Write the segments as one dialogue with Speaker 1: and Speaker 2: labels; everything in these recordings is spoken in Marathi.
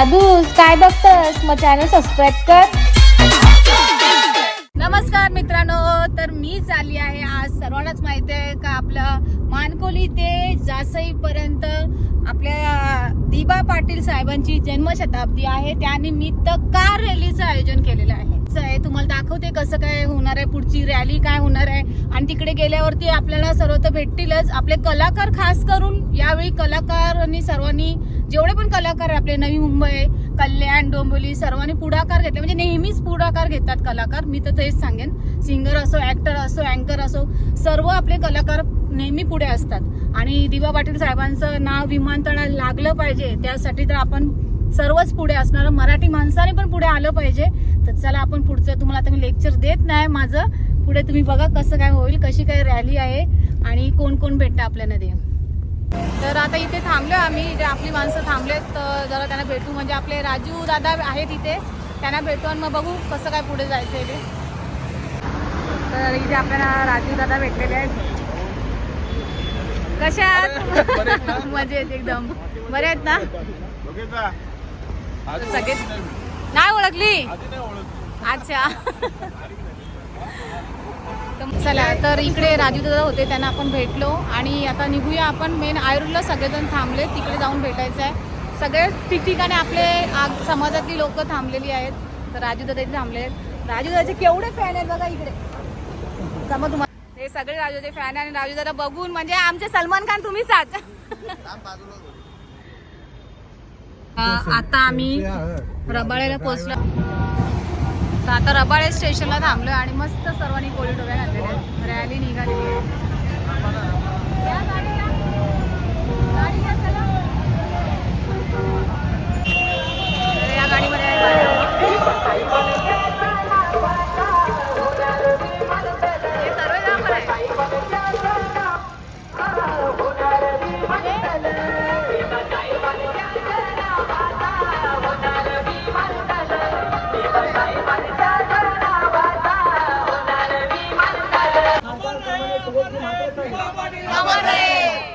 Speaker 1: दादू काय बघतस? मग चॅनल सबस्क्राईब कर.
Speaker 2: नमस्कार मित्रांनो तर मी चालली आहे आज सर्वांनाच माहिती आहे का आपलं मानकोली ते जासई पर्यंत आपल्या दिबा पाटील साहेबांची जन्मशताब्दी आहे. त्यानिमित्त कार रॅलीचं आयोजन केलेलं आहे. जायचं आहे तुम्हाला दाखवते कसं काय होणार आहे पुढची रॅली काय होणार आहे. आणि तिकडे गेल्यावरती आपल्याला सर्व तर भेटतीलच. आपले कलाकार खास करून यावेळी कलाकारांनी सर्वांनी जेवढे पण कलाकार आहे आपले नवी मुंबई कल्याण डोंबिवली सर्वांनी पुढाकार घेतला. म्हणजे नेहमीच पुढाकार घेतात कलाकार. मी तर तेच सांगेन. सिंगर असो ऍक्टर असो अँकर असो सर्व आपले कलाकार नेहमी पुढे असतात. आणि दिवा पाटील साहेबांचं नाव विमानतळाला लागलं पाहिजे त्यासाठी तर आपण सर्वच पुढे असणार मराठी माणसाने पण पुढे आलं पाहिजे. तर चला आपण पुढचं तुम्हाला आता मी लेक्चर देत नाही माझं. पुढे तुम्ही बघा कसं काय होईल कशी काय रॅली आहे आणि कोण कोण भेटतं आपल्याला ते. तर आता इथे थांबलो आम्ही जे आपली माणसं थांबलेत तर जरा त्यांना भेटू. म्हणजे आपले राजू दादा आहेत इथे त्यांना भेटू आणि मग बघू कसं काय पुढे जायचं आहे ते. तर इथे आपल्याला राजू दादा भेटलेले आहेत. कशा आहात? मजेत एकदम. बरे आहेत ना? सगळे नाही ओळखली? अच्छा. चला तर इकडे राजू दादा होते त्यांना आपण भेटलो. आणि आता निघूया आपण. मेन आयुर्वेदला सगळेजण थांबले तिकडे जाऊन भेटायचं आहे. सगळे ठिकठिकाणी आपले आग- समाजातली लोक थांबलेली आहेत. तर राजू दादा इथे थांबले आहेत. राजू दादाचे केवढे फॅन आहेत बघा इकडे. का मग तुम्हाला हे सगळे राजूचे फॅन आणि राजू दादा बघून म्हणजे आमचे सलमान खान तुम्हीच आहात. आता आम्ही रबाळ्याला पोहोचलो. तर आता रबाळे स्टेशनला थांबलोय आणि मस्त सर्वांनी कोळी डोब्या घातलेल्या आहेत. रॅली निघालेली आहे. या गाडीमध्ये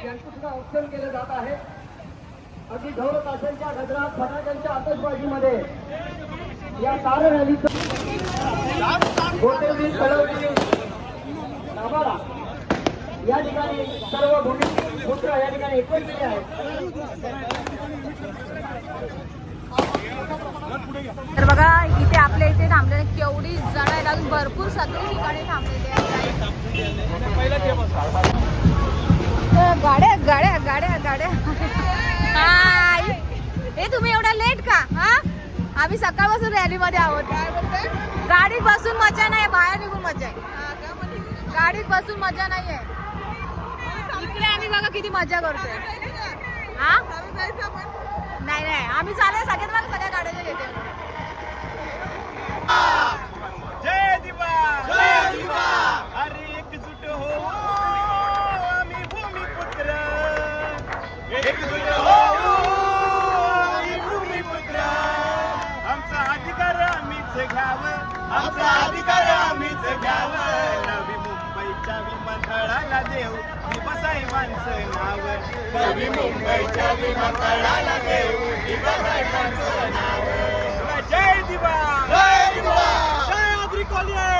Speaker 3: यांचं सुद्धा औक्षण केलं जात आहे. अगदी ढोल ताशांच्या गजरात फटाक्यांच्या आतषबाजीमध्ये या कार रॅलीचं गोटेवली तलवली नाबारा या ठिकाणी सर्व भूमी पुत्र या ठिकाणी एकवटलेले आहेत.
Speaker 2: तर बघा इथे आपल्या इथे थांबलेले केवढी जण आहेत. अजून भरपूर सगळी ठिकाणी थांबलेली आहेत. गाड्या गाड्या गाड्या गाड्या. हाय. हे तुम्ही एवढा लेट का? हा? आम्ही सकाळपासून रॅलीमध्ये आहोत. गाडीत बसून मजा नाही बाहेर निघून मजा आहे. गाडीत बसून मजा नाही आहे इकडे आम्ही बघा किती मजा करतोय. हा? नाही नाही. आम्ही चालेल सगळ्यात मला सगळ्या गाड्या घेते.
Speaker 4: जय दिवा जय दिवा अरे एकजूट हो आम्ही भूमिपुत्र एकजूट हो आम्ही भूमिपुत्र आमचा अधिकार आम्हीच घ्यावं. आमचा अधिकार आम्हीच घ्यावं. नवी मुंबईच्या विमानतळाला देऊ. दिवसाई माणसं नाव. नवी मुंबईच्या विमानतळाला देऊ. दिवसाई माणसं नाव. जय दिवा. जय दिवा. जय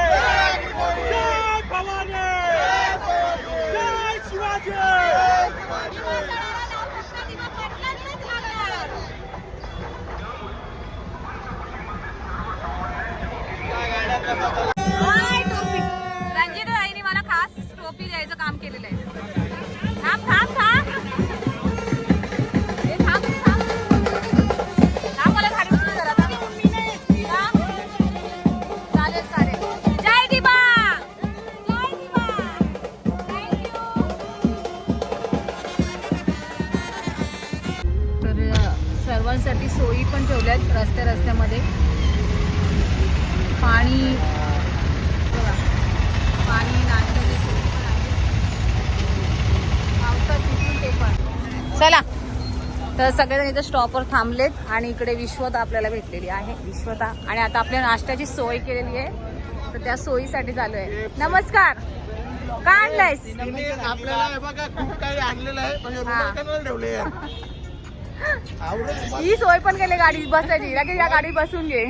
Speaker 2: सर्वांसाठी सोयी पण ठेवल्यात रस्त्या रस्त्यामध्ये. पाणी. पाणी नाश्त्याची सोय पण आहे. पावसात भिजून ते पण. चला. तर सगळेजण इथं स्टॉपवर थांबलेत आणि इकडे विश्वता आपल्याला भेटलेली आहे. विश्वता. आणि आता आपल्या नाश्त्याची सोय केलेली आहे. तर त्या सोयीसाठी चालू आहे. नमस्कार. काय आणलंयस?
Speaker 4: आपल्याला हे बघा खूप काही आणलेलं आहे ठेवले
Speaker 2: ही सोय पण केली गाडी बसायची. लगेच या गाडीत बसून घे.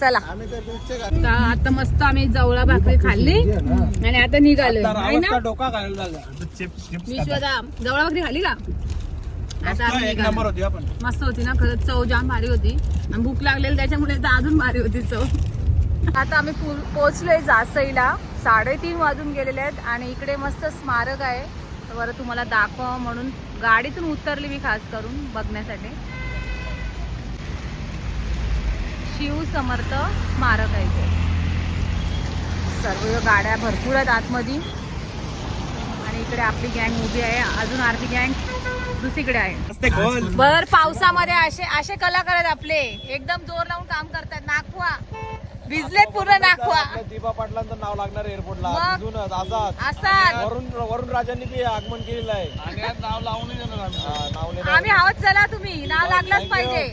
Speaker 2: चला. आता आता मस्त आम्ही जवळा भाकरी खाल्ली आणि आता निघालोय आहे ना?
Speaker 3: डोका घालायला झाला
Speaker 4: चिप्स चिप्स
Speaker 2: विश्वदा जवळा भाकरी खाल्ली का? आता आम्ही
Speaker 4: एक
Speaker 2: निघालो.
Speaker 4: नंबर होती आपण.
Speaker 2: मस्त होती ना खरंच चव जाम भारी होती. आणि भूक लागलेली त्याच्यामुळे तर अजून भारी होती चव. आता आम्ही पो- पोहोचलोय जासईला. साडेतीन वाजून गेलेले आहेत आणि इकडे मस्त स्मारक आहे. तर बरं तुम्हाला दाखवा म्हणून गाडीतून उतरली मी खास करून बघण्यासाठी. शिव समर्थ स्मारक आहे ते सर्व गाड्या भरपूर आहेत आतमध्ये. आणि इकडे आपली गँग उभी आहे. अजून आरती गँग दुसरीकडे आहे. बर पावसामध्ये असे असे कलाकार आहेत आपले. एकदम जोर लावून काम करतात नागवा भिजलेत पूर्ण नागवा
Speaker 5: दीपा पाटलांचं नाव लागणार एअरपोर्टला
Speaker 2: मग?
Speaker 5: तिथूनच आझाद.
Speaker 2: असाच
Speaker 5: वरुण वरुण राजांनी बी आगमन केलेलं आहे.
Speaker 4: आणि आज नाव लावून देणार आम्ही.
Speaker 5: हा, नाव नाही
Speaker 2: आम्ही हवत चला तुम्ही. नाव लागलंच पाहिजे.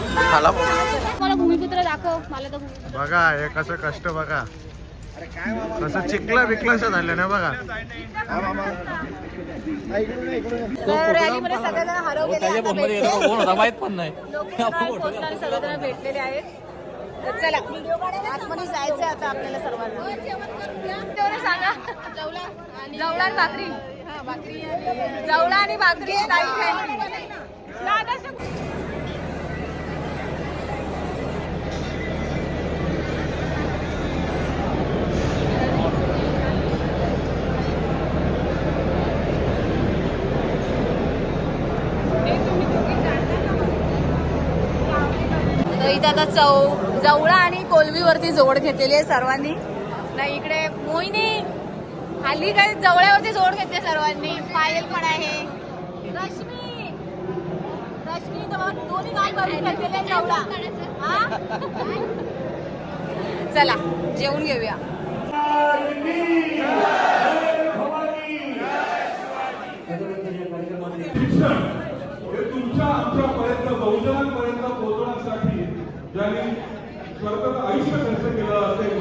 Speaker 2: मला भूमिपुत्र दाखव मला तर
Speaker 6: बघा हे कसं कष्ट बघा. कसं चिकला बिकलाचं झालं ना बघा.
Speaker 2: तर रॅलीमध्ये सगळेजण हरवलेले आता भेटले.
Speaker 5: कोण होता माहीत पण नाही.
Speaker 2: लोक पोहोचणारे सगळेजण भेटलेले आहेत. तर चला आतमध्ये जायचंय आता आपल्याला सर्वांना. सांगा. जवळा जवळा आणि भाकरी. जवळा आणि भाकरी इथे आता चौ जवळा आणि कोलवीवरती जोड घेतलेली आहे सर्वांनी. नाही इकडे मोहिनी हल्ली काय जवळ्यावरती जोड घेतले सर्वांनी. पायल पण आहे. रश्मी रश्मी तर दोन्ही घेतलेले जवळा. हा? चला जेवून घेऊया.
Speaker 7: स्वतःचं आयुष्य खर्च केलं असे